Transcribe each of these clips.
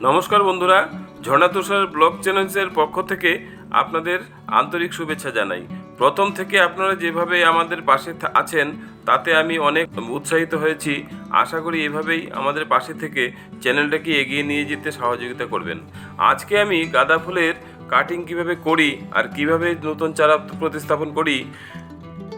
নমস্কার বন্ধুরা, ঝর্ণা তুষার ব্লগ চ্যানেলসের পক্ষ থেকে আপনাদের আন্তরিক শুভেচ্ছা জানাই। প্রথম থেকে আপনারা যেভাবে আমাদের পাশে আছেন, তাতে আমি অনেক উৎসাহিত হয়েছি। আশা করি এভাবেই আমাদের পাশে থেকে চ্যানেলটাকে এগিয়ে নিয়ে যেতে সহযোগিতা করবেন। আজকে আমি গাঁদা ফুলের কাটিং কীভাবে করি আর কীভাবে নতুন চারা প্রতিস্থাপন করি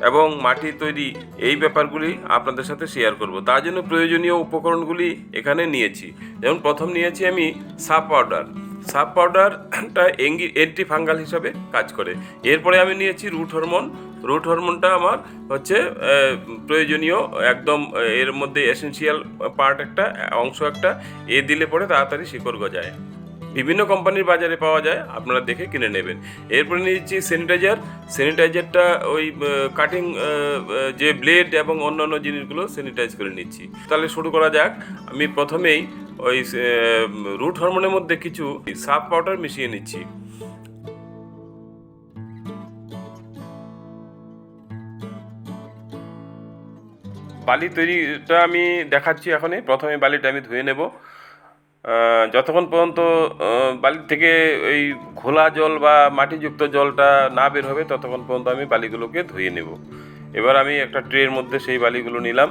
এবং মাটি তৈরি এই ব্যাপারগুলি আপনাদের সাথে শেয়ার করব। তার জন্য প্রয়োজনীয় উপকরণগুলি এখানে নিয়েছি। যেমন প্রথম নিয়েছি আমি সাপ পাউডার সাপ পাউডারটা এঙ্গি অ্যান্টি ফাঙ্গাল হিসাবে কাজ করে। এরপরে আমি নিয়েছি রুট হরমোন রুট হরমোনটা আমার হচ্ছে প্রয়োজনীয় একদম, এর মধ্যে এসেনশিয়াল পার্ট একটা, অংশ একটা, এ দিলে পরে তাড়াতাড়ি শিকড় গজায়। বিভিন্ন কোম্পানির বাজারে পাওয়া যায়, আপনারা দেখে কিনে নেবেন। এরপরে নিয়েছি স্যানিটাইজার স্যানিটাইজারটা ওই কাটিং যে ব্লেড এবং অন্যান্য জিনিসগুলো স্যানিটাইজ করে নিচ্ছি। তাহলে শুরু করা যাক। আমি প্রথমেই ওই রুট হরমোনের মধ্যে কিছু সাপ পাউডার মিশিয়ে নিচ্ছি। বালি তৈরিটা আমি দেখাচ্ছি এখনই। প্রথমে বালিটা আমি ধুয়ে নেব। যতক্ষণ পর্যন্ত বালির থেকে ওই ঘোলা জল বা মাটিযুক্ত জলটা না বের হবে, ততক্ষণ পর্যন্ত আমি বালিগুলোকে ধুয়ে নেব। এবার আমি একটা ট্রের মধ্যে সেই বালিগুলো নিলাম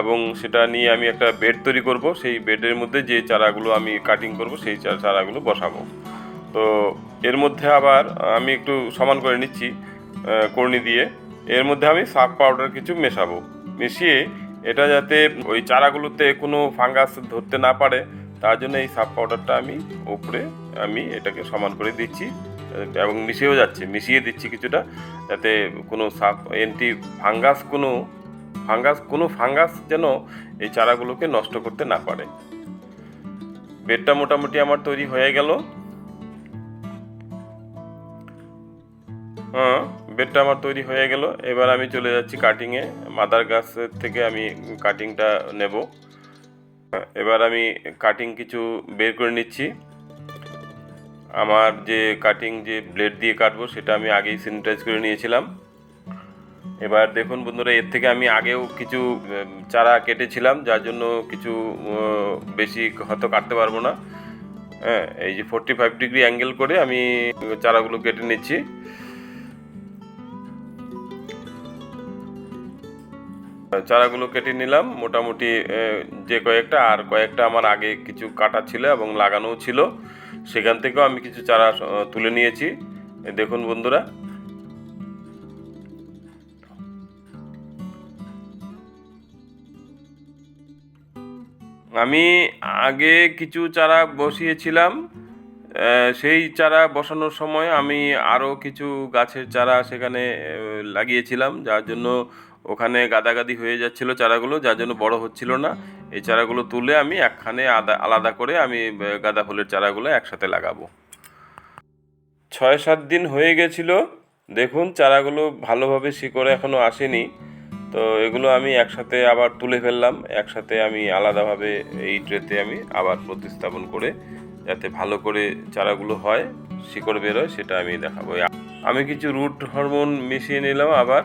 এবং সেটা নিয়ে আমি একটা বেড তৈরি করব। সেই বেডের মধ্যে যে চারাগুলো আমি কাটিং করব, সেই চারাগুলো বসাবো। তো এর মধ্যে আবার আমি একটু সমান করে নিচ্ছি কর্নি দিয়ে। এর মধ্যে আমি সাফ পাউডার কিছু মেশাবো। মিশিয়ে এটা যাতে ওই চারাগুলোতে কোনো ফাঙ্গাস ধরতে না পারে তার জন্য এই সাফ পাউডারটা আমি উপরে আমি এটাকে সমান করে দিচ্ছি, এবং মিশিয়েও যাচ্ছে, মিশিয়ে দিচ্ছি কিছুটা, যাতে কোনো সাফ এন্টি ফাঙ্গাস কোনো ফাঙ্গাস কোনো ফাঙ্গাস যেন এই চারাগুলোকে নষ্ট করতে না পারে। বেডটা মোটামুটি আমার তৈরি হয়ে গেল। হ্যাঁ বেডটা আমার তৈরি হয়ে গেল। এবার আমি চলে যাচ্ছি কাটিংয়ে মাদার গাছের থেকে আমি কাটিংটা নেব। এবার আমি কাটিং কিছু বের করে নিচ্ছি। আমার যে কাটিং যে ব্লেড দিয়ে কাটবো, সেটা আমি আগেই স্যানিটাইজ করে নিয়েছিলাম। এবার দেখুন বন্ধুরা, এর থেকে আমি আগেও কিছু চারা কেটেছিলাম, যার জন্য কিছু বেশি হয়তো কাটতে পারব না। হ্যাঁ এই যে ফোরটি ফাইভ ডিগ্রি অ্যাঙ্গেল করে আমি চারাগুলো কেটে নিচ্ছি। চারাগুলো কেটে নিলাম। মোটামুটি যে কয়েকটা, আর কয়েকটা আমার আগে কিছু কাটা ছিল এবং লাগানোও ছিল। সেখান থেকেও আমি কিছু চারা তুলে নিয়েছি। দেখুন বন্ধুরা। আমি আগে কিছু চারা বসিয়েছিলাম। সেই চারা বসানোর সময় আমি আরও কিছু গাছের চারা সেখানে লাগিয়েছিলাম, যার জন্য ওখানে গাদাগাদি হয়ে যাচ্ছিল চারাগুলো, যার জন্য বড় হচ্ছিল না। এই চারাগুলো তুলে আমি একখানে আদা, আলাদা করে আমি গাঁদা ফুলের চারাগুলো একসাথে লাগাবো। ছয় সাত দিন হয়ে গেছিল। দেখুন, চারাগুলো ভালোভাবে শিকড়ে এখনও আসেনি। তো এগুলো আমি একসাথে আবার তুলে ফেললাম। একসাথে আমি আলাদাভাবে এই ট্রেতে আমি আবার প্রতিস্থাপন করে, যাতে ভালো করে চারাগুলো হয়, শিকড় বেরোয়, সেটা আমি দেখাবো। আমি কিছু রুট হরমোন মিশিয়ে নিলাম আবার।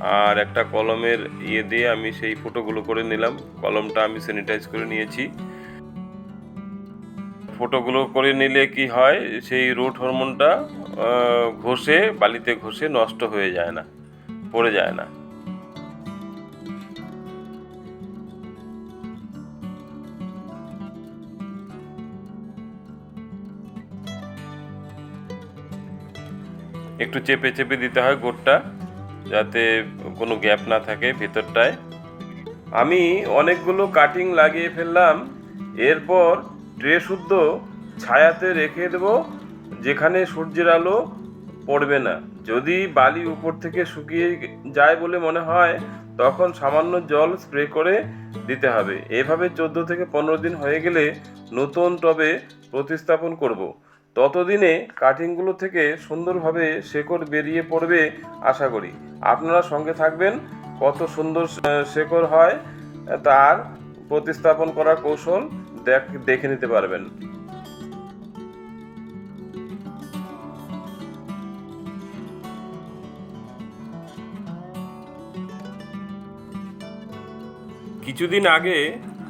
আর একটা কলমের ইয়ে দিয়ে আমি সেই ফটোগুলো করে নিলাম। কলমটা আমি স্যানিটাইজ করে নিয়েছি। ফটোগুলো করে নিলে কি হয়, সেই রুট হরমোনটা ঘষে, বালিতে ঘষে নষ্ট হয়ে যায় না, পড়ে যায় না। একটু চেপে চেপে দিতে হয় গোটটা। যাতে কোনো গ্যাপ না থাকে ভেতরটায়। আমি অনেকগুলো কাটিং লাগিয়ে ফেললাম। এরপর ট্রে শুদ্ধ ছায়াতে রেখে দেব, যেখানে সূর্যের আলো পড়বে না। যদি বালি উপর থেকে শুকিয়ে যায় বলে মনে হয়, তখন সামান্য জল স্প্রে করে দিতে হবে। এভাবে চোদ্দ থেকে পনেরো দিন হয়ে গেলে নতুন টবে প্রতিস্থাপন করব। ততদিনে কাটিংগুলো থেকে সুন্দরভাবে শেকড় বেরিয়ে পড়বে আশা করি। আপনারা সঙ্গে থাকবেন, কত সুন্দর শেকড় হয়, তার প্রতিস্থাপন করার কৌশল দেখে নিতে পারবেন। কিছুদিন আগে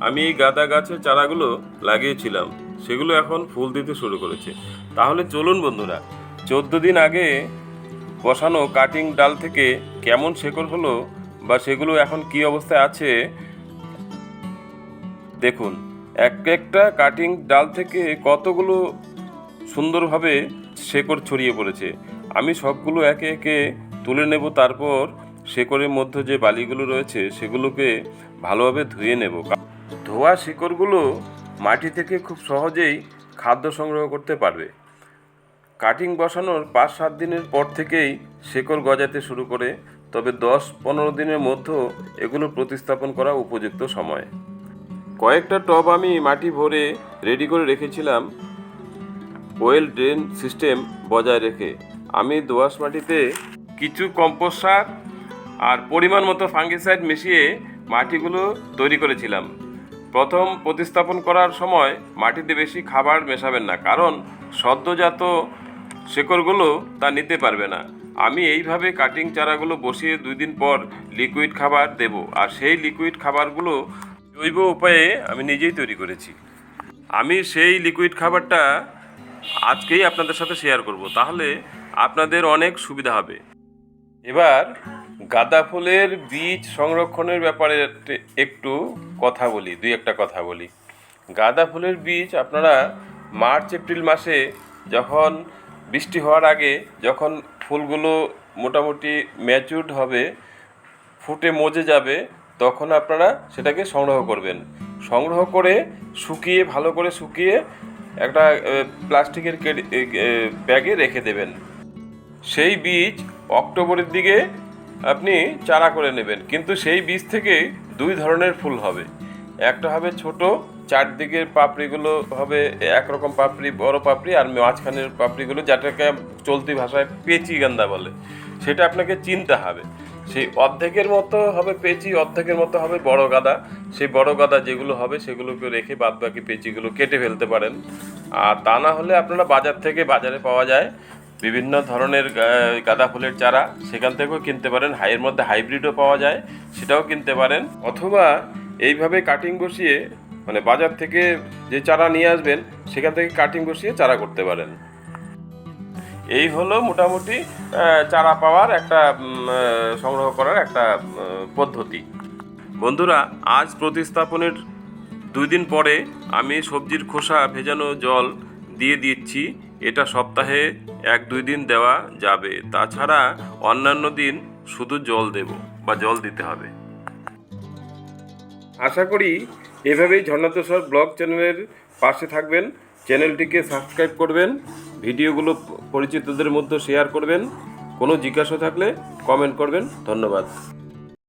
আমি এই গাঁদা গাছের চারাগুলো লাগিয়েছিলাম। সেগুলো এখন ফুল দিতে শুরু করেছে। তাহলে চলুন বন্ধুরা, চোদ্দ দিন আগে বসানো কাটিং ডাল থেকে কেমন শেকড় হলো বা সেগুলো এখন কি অবস্থায় আছে, দেখুন। এক একটা কাটিং ডাল থেকে কতগুলো সুন্দরভাবে শেকড় ছড়িয়ে পড়েছে। আমি সবগুলো একে একে তুলে নেব, তারপর শেকড়ের মধ্যে যে বালিগুলো রয়েছে সেগুলোকে ভালোভাবে ধুয়ে নেব। ধোয়া শিকড়গুলো মাটি থেকে খুব সহজেই খাদ্য সংগ্রহ করতে পারবে। কাটিং বসানোর পাঁচ সাত দিনের পর থেকেই শেকড় গজাতে শুরু করে, তবে দশ পনেরো দিনের মধ্যে এগুলো প্রতিস্থাপন করা উপযুক্ত সময়। কয়েকটা টব আমি মাটি ভরে রেডি করে রেখেছিলাম। ওয়েল ড্রেন সিস্টেম বজায় রেখে আমি দোআঁশ মাটিতে কিছু কম্পোস্ট সার আর পরিমাণ মতো ফাঙ্গিসাইড মিশিয়ে মাটিগুলো তৈরি করেছিলাম। প্রথম প্রতিস্থাপন করার সময় মাটিতে বেশি খাবার মেশাবেন না, কারণ সদ্যজাত শেকড়গুলো তা নিতে পারবে না। আমি এইভাবে কাটিং চারাগুলো বসিয়ে দুই দিন পর লিকুইড খাবার দেব, আর সেই লিকুইড খাবারগুলো জৈব উপায়ে আমি নিজেই তৈরি করেছি। আমি সেই লিকুইড খাবারটা আজকেই আপনাদের সাথে শেয়ার করব, তাহলে আপনাদের অনেক সুবিধা হবে। এবার গাঁদা ফুলের বীজ সংরক্ষণের ব্যাপারে একটু- কথা বলি, দুই একটা কথা বলি। গাঁদা ফুলের বীজ আপনারা মার্চ, এপ্রিল মাসে যখন বৃষ্টি হওয়ার আগে যখন ফুলগুলো মোটামুটি ম্যাচুরড হবে, ফুটে মজে যাবে, তখন আপনারা সেটাকে সংগ্রহ করবেন। সংগ্রহ করে শুকিয়ে, ভালো করে শুকিয়ে একটা প্লাস্টিকের ব্যাগে রেখে দেবেন। সেই বীজ অক্টোবরের দিকে আপনি চারা করে নেবেন, কিন্তু সেই বীজ থেকে দুই ধরনের ফুল হবে। একটা হবে ছোট, চারদিকের পাপড়িগুলো হবে একরকম পাপড়ি, বড় পাপড়ি, আর মাঝখানের পাপড়িগুলো যেটাকে চলতি ভাষায় পেঁচি গান্দা বলে। সেটা আপনাকে চিনতে হবে। সেই অর্ধেকের মতো হবে পেঁচি, অর্ধেকের মতো হবে বড় গাদা। সেই বড় গাদা যেগুলো হবে সেগুলোকে রেখে বাদ বাকি পেঁচিগুলো কেটে ফেলতে পারেন। আর তা না হলে আপনারা বাজার থেকে বাজারে পাওয়া যায়। বিভিন্ন ধরনের গাঁদা ফুলের চারা সেখান থেকেও কিনতে পারেন। হাইয়ের মধ্যে হাইব্রিডও পাওয়া যায়, সেটাও কিনতে পারেন। অথবা এইভাবে কাটিং বসিয়ে মানে বাজার থেকে যে চারা নিয়ে আসবেন, সেখান থেকে কাটিং বসিয়ে চারা করতে পারেন। এই হলো মোটামুটি চারা পাওয়ার একটা সংগ্রহ করার একটা পদ্ধতি। বন্ধুরা, আজ প্রতিস্থাপনের দুই দিন পরে আমি সবজির খোসা ভেজানো জল দিয়ে দিচ্ছি। এটা সপ্তাহে এক দুই দিন দেওয়া যাবে। তাছাড়া অন্যান্য দিন শুধু জল দেব বা জল দিতে হবে। আশা করি এভাবেই ঝর্ণাতুষার ব্লগ চ্যানেলের পাশে থাকবেন। চ্যানেলটিকে সাবস্ক্রাইব করবেন। ভিডিওগুলো পরিচিতদের মধ্যে শেয়ার করবেন। কোনো জিজ্ঞাসা থাকলে কমেন্ট করবেন। ধন্যবাদ।